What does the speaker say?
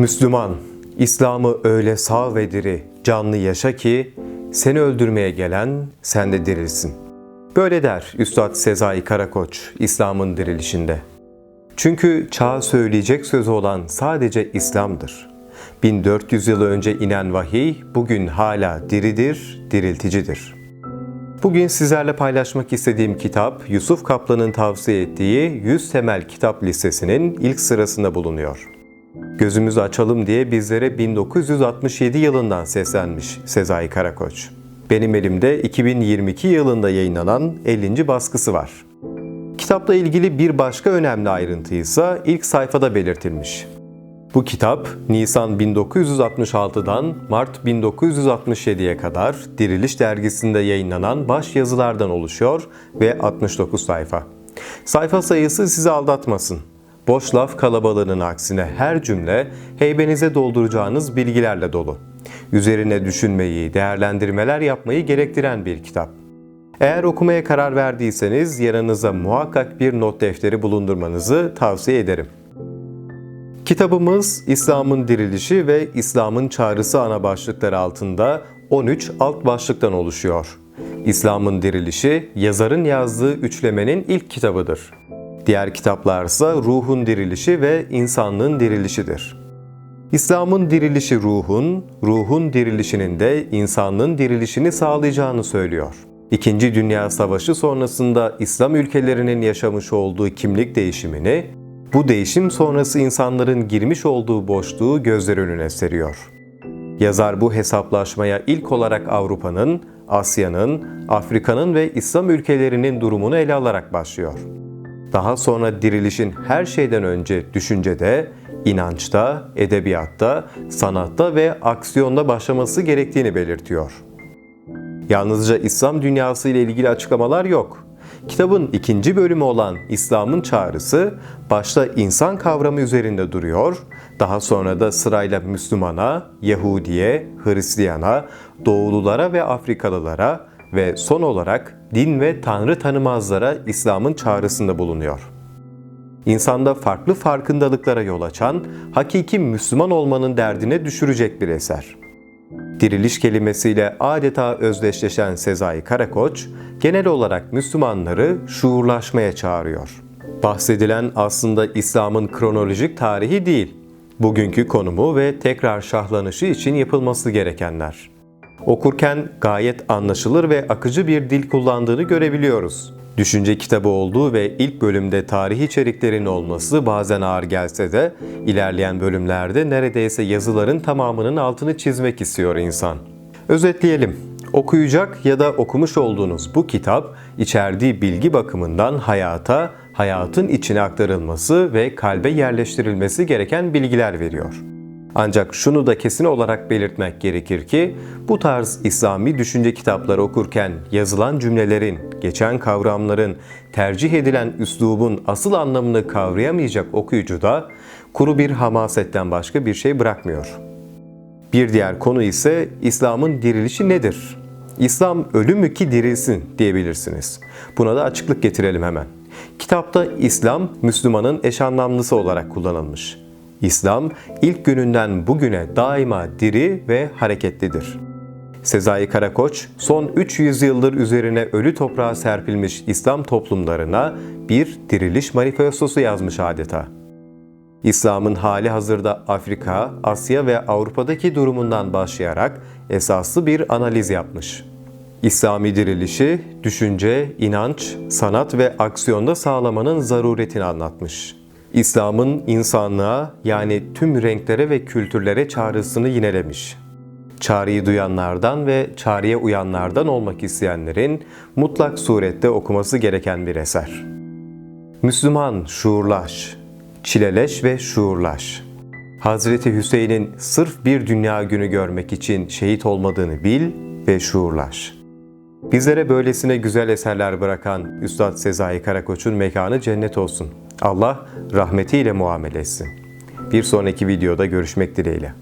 Müslüman, İslam'ı öyle sağ ve diri, canlı yaşa ki seni öldürmeye gelen sen de dirilsin. Böyle der Üstad Sezai Karakoç İslam'ın dirilişinde. Çünkü çağ söyleyecek sözü olan sadece İslam'dır. 1400 yıl önce inen vahiy bugün hala diridir, dirilticidir. Bugün sizlerle paylaşmak istediğim kitap Yusuf Kaplan'ın tavsiye ettiği 100 temel kitap listesinin ilk sırasında bulunuyor. Gözümüzü açalım diye bizlere 1967 yılından seslenmiş Sezai Karakoç. Benim elimde 2022 yılında yayınlanan 50. baskısı var. Kitapla ilgili bir başka önemli ayrıntı ise ilk sayfada belirtilmiş. Bu kitap Nisan 1966'dan Mart 1967'ye kadar Diriliş dergisinde yayınlanan baş yazılardan oluşuyor ve 69 sayfa. Sayfa sayısı sizi aldatmasın. Boş laf kalabalığının aksine her cümle heybenize dolduracağınız bilgilerle dolu. Üzerine düşünmeyi, değerlendirmeler yapmayı gerektiren bir kitap. Eğer okumaya karar verdiyseniz yanınıza muhakkak bir not defteri bulundurmanızı tavsiye ederim. Kitabımız İslam'ın dirilişi ve İslam'ın çağrısı ana başlıkları altında 13 alt başlıktan oluşuyor. İslam'ın dirilişi yazarın yazdığı üçlemenin ilk kitabıdır. Diğer kitaplarsa ruhun dirilişi ve insanlığın dirilişidir. İslam'ın dirilişi ruhun, ruhun dirilişinin de insanlığın dirilişini sağlayacağını söylüyor. İkinci Dünya Savaşı sonrasında İslam ülkelerinin yaşamış olduğu kimlik değişimini, bu değişim sonrası insanların girmiş olduğu boşluğu gözler önüne seriyor. Yazar bu hesaplaşmaya ilk olarak Avrupa'nın, Asya'nın, Afrika'nın ve İslam ülkelerinin durumunu ele alarak başlıyor. Daha sonra dirilişin her şeyden önce düşüncede, inançta, edebiyatta, sanatta ve aksiyonda başlaması gerektiğini belirtiyor. Yalnızca İslam dünyası ile ilgili açıklamalar yok. Kitabın ikinci bölümü olan İslam'ın çağrısı başta insan kavramı üzerinde duruyor, daha sonra da sırayla Müslümana, Yahudiye, Hristiyana, Doğululara ve Afrikalılara ve son olarak din ve tanrı tanımazlara İslam'ın çağrısında bulunuyor. İnsanda farklı farkındalıklara yol açan, hakiki Müslüman olmanın derdine düşürecek bir eser. Diriliş kelimesiyle adeta özdeşleşen Sezai Karakoç, genel olarak Müslümanları şuurlaşmaya çağırıyor. Bahsedilen aslında İslam'ın kronolojik tarihi değil, bugünkü konumu ve tekrar şahlanışı için yapılması gerekenler. Okurken gayet anlaşılır ve akıcı bir dil kullandığını görebiliyoruz. Düşünce kitabı olduğu ve ilk bölümde tarih içeriklerin olması bazen ağır gelse de ilerleyen bölümlerde neredeyse yazıların tamamının altını çizmek istiyor insan. Özetleyelim. Okuyacak ya da okumuş olduğunuz bu kitap içerdiği bilgi bakımından hayata, hayatın içine aktarılması ve kalbe yerleştirilmesi gereken bilgiler veriyor. Ancak şunu da kesin olarak belirtmek gerekir ki bu tarz İslami düşünce kitapları okurken yazılan cümlelerin, geçen kavramların, tercih edilen üslubun asıl anlamını kavrayamayacak okuyucu da kuru bir hamasetten başka bir şey bırakmıyor. Bir diğer konu ise İslam'ın dirilişi nedir? İslam ölü mü ki dirilsin diyebilirsiniz. Buna da açıklık getirelim hemen. Kitapta İslam, Müslümanın eş anlamlısı olarak kullanılmış. İslam ilk gününden bugüne daima diri ve hareketlidir. Sezai Karakoç, son 300 yıldır üzerine ölü toprağa serpilmiş İslam toplumlarına bir diriliş manifestosu yazmış adeta. İslam'ın hali hazırda Afrika, Asya ve Avrupa'daki durumundan başlayarak esaslı bir analiz yapmış. İslami dirilişi, düşünce, inanç, sanat ve aksiyonda sağlamanın zaruretini anlatmış. İslam'ın insanlığa yani tüm renklere ve kültürlere çağrısını yinelemiş. Çağrıyı duyanlardan ve çağrıya uyanlardan olmak isteyenlerin mutlak surette okuması gereken bir eser. Müslüman şuurlaş, çileleş ve şuurlaş. Hazreti Hüseyin'in sırf bir dünya günü görmek için şehit olmadığını bil ve şuurlaş. Bizlere böylesine güzel eserler bırakan Üstad Sezai Karakoç'un mekanı cennet olsun. Allah rahmetiyle muamele etsin. Bir sonraki videoda görüşmek dileğiyle.